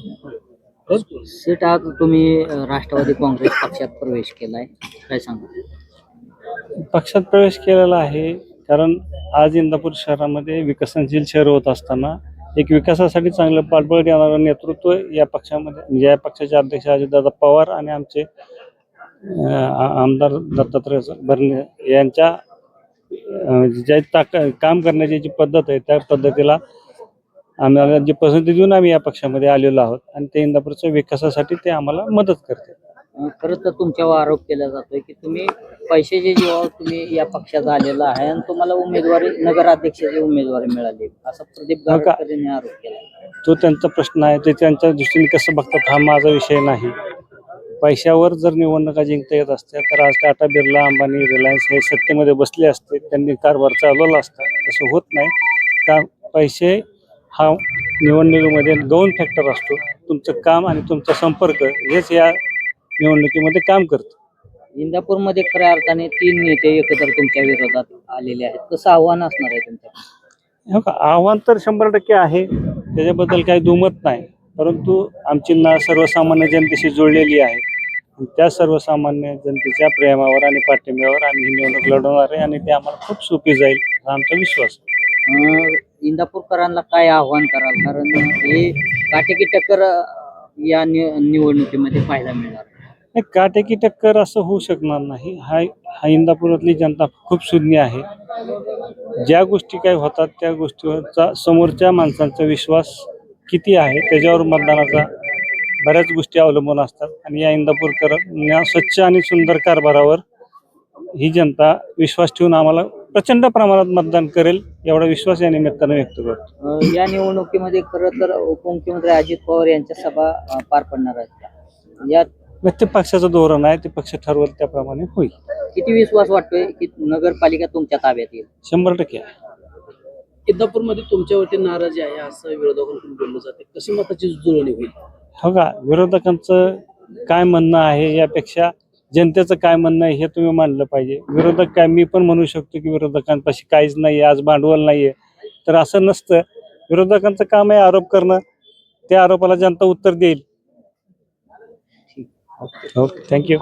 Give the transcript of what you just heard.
Set आज तुम्ही राष्ट्रवादी काँग्रेस पक्षात प्रवेश केलाय काय सांगा? पक्षात प्रवेश केलेला आहे कारण आज इंदापूर शहरामध्ये विकसनशील शहर होत असताना एक विकासासाठी चांगलं पाठबळ देणारं नेतृत्व या पक्षामध्ये म्हणजे या पक्षाचे अध्यक्ष अजितदादा पवार आणि आमचे आमदार दत्तात्रय भरणे यांच्या ज्या ताक काम करण्याची जी पद्धत आहे त्या पद्धतीला आम्हाला जी पसंती देऊन आम्ही या पक्षामध्ये आलेलो आहोत आणि ते इंदापूरच्या विकासासाठी ते आम्हाला मदत करते अ, खरं तर तुमच्यावर आरोप केला जातोय की तुम्ही पैशाचे जीवावर तुम्ही या पक्षात आलेला आहे आणि तुम्हाला उमेदवारी नगराध्यक्षाची उमेदवारी मिळाली. असं प्रदीप हो? गावकर यांनी आरोप केला. तो त्यांचा प्रश्न आहे ते त्यांच्या दृष्टीने कसं बघतात हा माझा विषय नाही. पैशावर जर निवडणुका जिंकता येत असत्या तर आज टाटा बिर्ला अंबानी रिलायन्स हे सत्तेमध्ये बसले असते. त्यांनी कारभार चालवला असता. तसं होत नाही. का? पैसे हा निवडणुकीमध्ये दोन फॅक्टर असतो. तुमचं काम आणि तुमचा संपर्क हेच या निवडणुकीमध्ये काम करतं. इंदापूरमध्ये खऱ्या अर्थाने तीन नेते एकत्र तुमच्या विरोधात आलेले आहेत. कसं आव्हान असणार आहे तुमच्या हो का आव्हान तर शंभर टक्के आहे. त्याच्याबद्दल काही दुमत नाही. परंतु आमची ना सर्वसामान्य जनतेशी जोडलेली आहे. त्या सर्वसामान्य जनतेच्या प्रेमावर आणि पाठिंब्यावर आम्ही ही निवडणूक लढवणार आहे आणि ते आम्हाला खूप सोपी जाईल हा आमचा विश्वास इंदापूरकरांना काय आव्हान कराल? कारण हे काटेकी टक्कर अं, या नि- निवडणुकीमध्ये पाहायला मिळणार. नाही काटेकी टक्कर असं होऊ शकणार नाही. हा हा इंदापुरातली जनता खूप शून्य आहे. ज्या गोष्टी काय होतात त्या गोष्टीवरचा समोरच्या माणसांचा विश्वास किती आहे त्याच्यावर मतदानाचा बऱ्याच गोष्टी अवलंबून असतात. आणि या इंदापूरकर स्वच्छ आणि सुंदर कारभारावर ही जनता विश्वास ठेवून आम्हाला प्रचंड प्रमाणात मतदान करेल एवढा विश्वास या निमित्तानं व्यक्त करतो. अं, या निवडणुकीमध्ये खरं तर उपमुख्यमंत्री अजित पवार यांच्या सभा अं, पार पडणार आहेत या मग ते पक्षाचं धोरण आहे ते पक्ष ठरवल त्याप्रमाणे होईल. किती विश्वास वाटतोय की नगरपालिका तुमच्या ताब्यात येईल? शंभर टक्के आहे. इंदापूरमध्ये तुमच्यावरती नाराजी आहे असं विरोधकांकडून बोललं जाते. कशी मताची जुळवणी होईल? हो का? विरोधकांचं काय म्हणणं आहे यापेक्षा जनतेचं काय म्हणणं आहे हे तुम्ही मांडलं पाहिजे. विरोधक काय मी पण म्हणू शकतो की विरोधकांपाशी काहीच नाही आज भांडवल नाहीये. तर असं नसतं. विरोधकांचं काम आहे आरोप करणं. त्या आरोपाला जनता उत्तर देईल. Okay thank you.